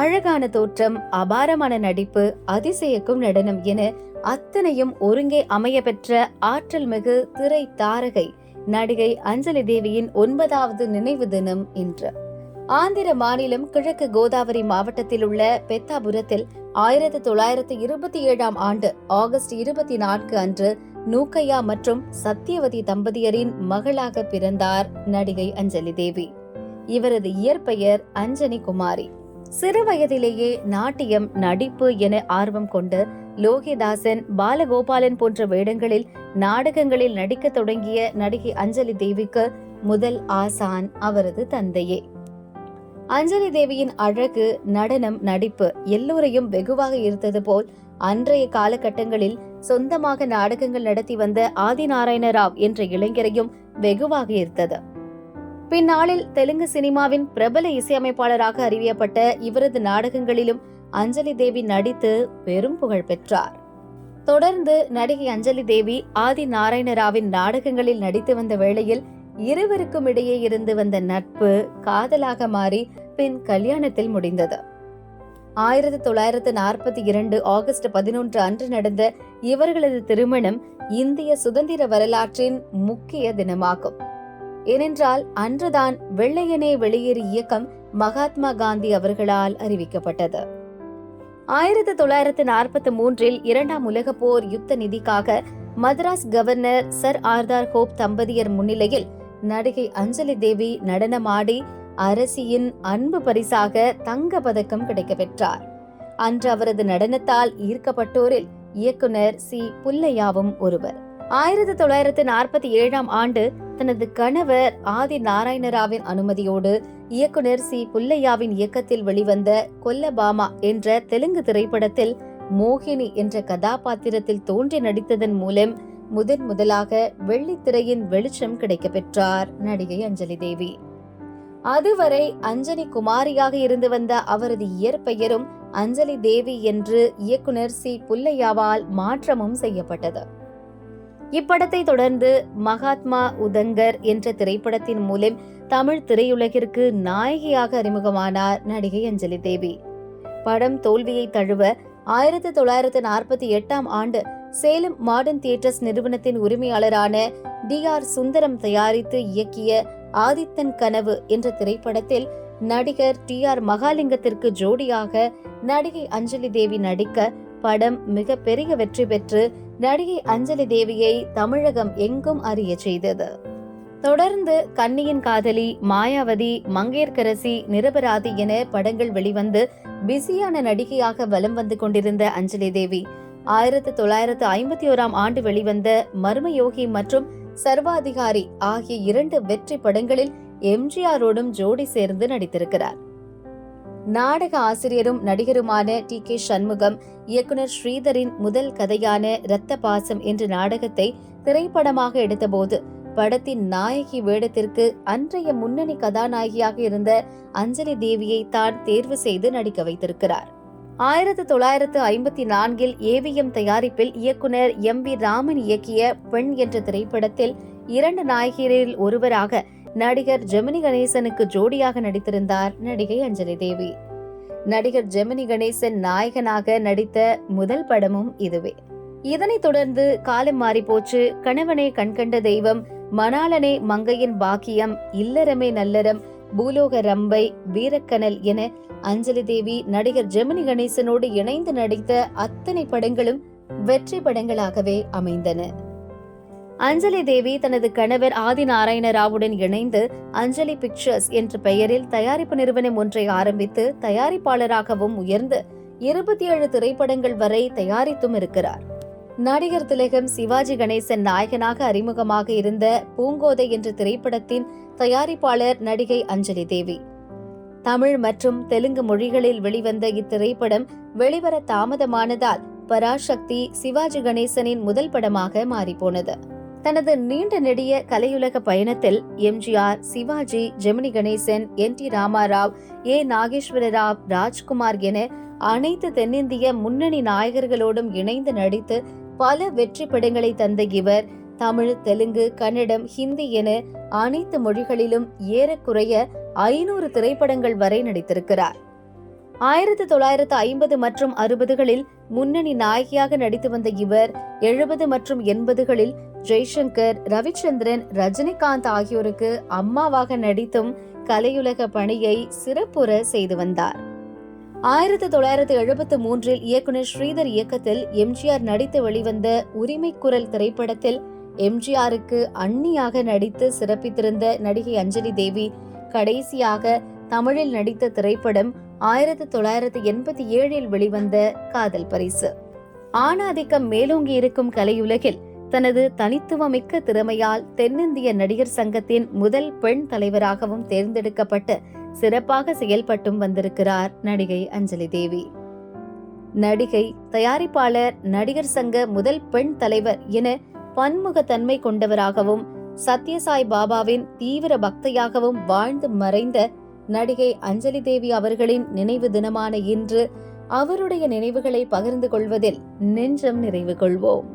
அழகான தோற்றம் அபாரமான நடிப்பு அதிசயக்கும் நடனம் என அத்தனையும் ஒருங்கே அமைய பெற்ற ஆற்றல் மிகு திரை தாரகை நடிகை அஞ்சலி தேவியின் ஒன்பதாவது நினைவு தினம் இன்று. ஆந்திர மாநிலம் கிழக்கு கோதாவரி மாவட்டத்தில் உள்ள பெத்தாபுரத்தில் ஆயிரத்தி தொள்ளாயிரத்தி இருபத்தி ஏழாம் ஆண்டு ஆகஸ்ட் இருபத்தி நான்கு அன்று நூக்கையா மற்றும் சத்தியவதி தம்பதியரின் மகளாக பிறந்தார் நடிகை அஞ்சலி தேவி. இவரது இயற்பெயர் அஞ்சனி குமாரி. சிறு வயதிலேயே நாட்டியம் நடிப்பு என ஆர்வம் கொண்டு லோகிதாசன் பாலகோபாலன் போன்ற வேடங்களில் நாடகங்களில் நடிக்க தொடங்கிய நடிகை அஞ்சலி தேவிக்கு முதல் ஆசான் அவரது தந்தையே. அஞ்சலி தேவியின் அழகு நடனம் நடிப்பு எல்லோரையும் வெகுவாக ஈர்த்தது போல் அன்றைய காலகட்டங்களில் சொந்தமாக நாடகங்கள் நடத்தி வந்த ஆதிநாராயண ராவ் என்ற இளைஞரையும் வெகுவாக ஈர்த்தது. பின்னாளில் தெலுங்கு சினிமாவின் பிரபல இசையமைப்பாளராக அறிவியப்பட்ட இவரது நாடகங்களிலும் அஞ்சலி தேவி நடித்து பெரும் புகழ் பெற்றார். தொடர்ந்து நடிகை அஞ்சலி தேவி ஆதி நாராயணராவின் நாடகங்களில் நடித்து வந்த வேளையில் இருவருக்கும் இடையே இருந்து வந்த நட்பு காதலாக மாறி பின் கல்யாணத்தில் முடிந்தது. ஆயிரத்தி தொள்ளாயிரத்து நாற்பத்தி இரண்டு ஆகஸ்ட் பதினொன்று அன்று நடந்த இவர்களது திருமணம் இந்திய சுதந்திர வரலாற்றின் முக்கிய தினமாகும். ஏனென்றால் அன்றுதான் வெள்ளையனே வெளியேறு இயக்கம் மகாத்மா காந்தி அவர்களால் அறிவிக்கப்பட்டது. ஆயிரத்தி தொள்ளாயிரத்து நாற்பத்தி மூன்றில் இரண்டாம் உலக போர் யுத்த நிதிக்காக Madras governor Sir Arthur Hope தம்பதியர் முன்னிலையில் நடிகை அஞ்சலி தேவி நடனமாடி அரசியின் அன்பு பரிசாக தங்க பதக்கம் கிடைக்க பெற்றார் அன்று அவரது நடனத்தால் ஈர்க்கப்பட்டோரில் இயக்குனர் சி. புல்லையாவும் ஒருவர். ஆயிரத்தி தொள்ளாயிரத்து நாற்பத்தி ஏழாம் ஆண்டு தனது கணவர் ஆதி நாராயணராவின் அனுமதியோடு இயக்குனர் சி. புல்லையாவின் இயக்கத்தில் வெளிவந்த கொல்லபாமா என்ற தெலுங்கு திரைப்படத்தில் மோகினி என்ற கதாபாத்திரத்தில் தோன்றி நடித்ததன் மூலம் முதன் முதலாக வெள்ளித்திரையின் வெளிச்சம் கிடைக்க பெற்றார் நடிகை அஞ்சலி தேவி. அதுவரை அஞ்சலி குமாரியாக இருந்து வந்த அவரது இயற்பெயரும் அஞ்சலி தேவி என்று இயக்குனர் சி. புல்லையாவால் மாற்றமும் செய்யப்பட்டது. இப்படத்தை தொடர்ந்து மகாத்மா உதங்கர் என்ற திரைப்படத்தின் மூலம் தமிழ் திரையுலகிற்கு நாயகியாக அறிமுகமானார் நடிகை அஞ்சலி தேவி. படம் தோல்வியை தழுவ ஆயிரத்தி தொள்ளாயிரத்தி நாற்பத்தி எட்டாம் ஆண்டு சேலம் மாடர்ன் தியேட்டர்ஸ் நிறுவனத்தின் உரிமையாளரான டி ஆர் சுந்தரம் தயாரித்து இயக்கிய ஆதித்தன் கனவு என்ற திரைப்படத்தில் நடிகர் டி ஆர் மகாலிங்கத்திற்கு ஜோடியாக நடிகை அஞ்சலி தேவி நடிக்க படம் மிக பெரிய வெற்றி பெற்று நடிகை அஞ்சலி தேவியை தமிழகம் எங்கும் அறிய செய்தது. தொடர்ந்து கன்னியின் காதலி மாயாவதி மங்கையர்கரசி நிரபராதி என படங்கள் வெளிவந்து பிஸியான நடிகையாக வலம் வந்து கொண்டிருந்த அஞ்சலி தேவி ஆயிரத்தி தொள்ளாயிரத்து ஐம்பத்தி ஓராம் ஆண்டு வெளிவந்த மர்மயோகி மற்றும் சர்வாதிகாரி ஆகிய இரண்டு வெற்றி படங்களில் எம்ஜிஆரோடும் ஜோடி சேர்ந்து நடித்திருக்கிறார். நாடக ஆசிரியரும் நடிகருமான டி கே சண்முகம் இயக்குனர் ஸ்ரீதரின் முதல் கதையான இரத்த பாசம் என்ற நாடகத்தை திரைப்படமாக எடுத்தபோது படத்தின் நாயகி வேடத்திற்கு அன்றைய முன்னணி கதாநாயகியாக இருந்த அஞ்சலி தேவியை தான் தேர்வு செய்து நடிக்க வைத்திருக்கிறார். ஆயிரத்தி தொள்ளாயிரத்து ஐம்பத்தி நான்கில் ஏவிஎம் தயாரிப்பில் இயக்குனர் எம் வி ராமன் இயக்கிய பெண் என்ற திரைப்படத்தில் இரண்டு நாயகியரில் ஒருவராக நடிகர் ஜெமினி கணேசனுக்கு ஜோடியாக நடித்திருந்தார் நடிகை அஞ்சலி தேவி. நடிகர் ஜெமினி கணேசன் நாயகனாக நடித்த முதல் படமும் இதுவே. இதனைத் தொடர்ந்து காலம் மாறி போச்சு. கணவனே கண்கண்ட தெய்வம் மணாளனே மங்கையின் பாக்கியம் இல்லறமே நல்லறம் பூலோக ரம்பை வீரக்கனல் என அஞ்சலி தேவி நடிகர் ஜெமினி கணேசனோடு இணைந்து நடித்த அத்தனை படங்களும் வெற்றி படங்களாகவே அமைந்தன. அஞ்சலி தேவி தனது கணவர் ஆதி நாராயண ராவுடன் இணைந்து அஞ்சலி பிக்சர்ஸ் என்ற பெயரில் தயாரிப்பு நிறுவனம் ஒன்றை ஆரம்பித்து தயாரிப்பாளராகவும் உயர்ந்து இருபத்தி ஏழு திரைப்படங்கள் வரை தயாரித்தும் இருக்கிறார். நடிகர் திலகம் சிவாஜி கணேசன் நாயகனாக அறிமுகமாக இருந்த பூங்கோதை என்ற திரைப்படத்தின் தயாரிப்பாளர் நடிகை அஞ்சலி தேவி. தமிழ் மற்றும் தெலுங்கு மொழிகளில் வெளிவந்த இத்திரைப்படம் வெளிவர தாமதமானதால் பராசக்தி சிவாஜி கணேசனின் முதல் படமாக மாறிப்போனது. தனது நீண்ட நெடிய கலையுலக பயணத்தில் MGR Sivaji Gemini Ganesan N T Ramarao A Nageswara Rao Rajkumar என அனைத்து தென்னிந்திய முன்னணி நாயகர்களோடும் இணைந்து நடித்து பல வெற்றி படங்களை தந்த இவர் தமிழ் தெலுங்கு கன்னடம் ஹிந்தி என அனைத்து மொழிகளிலும் ஏறக்குறைய ஐநூறு திரைப்படங்கள் வரை நடித்திருக்கிறார். ஆயிரத்து தொள்ளாயிரத்து ஐம்பது மற்றும் அறுபதுகளில் முன்னணி நாயகியாக நடித்து வந்த இவர் எழுபது மற்றும் எண்பதுகளில் ஜெய்சங்கர் ரவிச்சந்திரன் ரஜினிகாந்த் ஆகியோருக்கு அம்மாவாக நடித்தும் கலையுலக பணியை சிறப்புற செய்து வந்தார். ஆயிரத்தி தொள்ளாயிரத்தி எழுபத்து மூன்றில் இயக்குனர் ஸ்ரீதர் இயக்கத்தில் எம்ஜிஆர் நடித்து வெளிவந்த உரிமை குரல் திரைப்படத்தில் எம்ஜிஆருக்கு அன்னியாக நடித்து சிறப்பித்திருந்த நடிகை அஞ்சலி தேவி கடைசியாக தமிழில் நடித்த திரைப்படம் ஆயிரத்தி தொள்ளாயிரத்தி எண்பத்தி ஏழில் வெளிவந்த காதல் பரிசு. ஆணாதிக்கம் மேலோங்கி இருக்கும் கலையுலகில் தனது தனித்துவமிக்க திறமையால் தென்னிந்திய நடிகர் சங்கத்தின் முதல் பெண் தலைவராகவும் தேர்ந்தெடுக்கப்பட்டு சிறப்பாக செயல்பட்டும் வந்திருக்கிறார் நடிகை அஞ்சலி தேவி. நடிகை தயாரிப்பாளர் நடிகர் சங்க முதல் பெண் தலைவர் என பன்முகத்தன்மை கொண்டவராகவும் சத்யசாய் பாபாவின் தீவிர பக்தையாகவும் வாழ்ந்து மறைந்த நடிகை அஞ்சலி தேவி அவர்களின் நினைவு தினமான இன்று அவருடைய நினைவுகளை பகிர்ந்து கொள்வதில் நெஞ்சம் நிறைவு கொள்வோம்.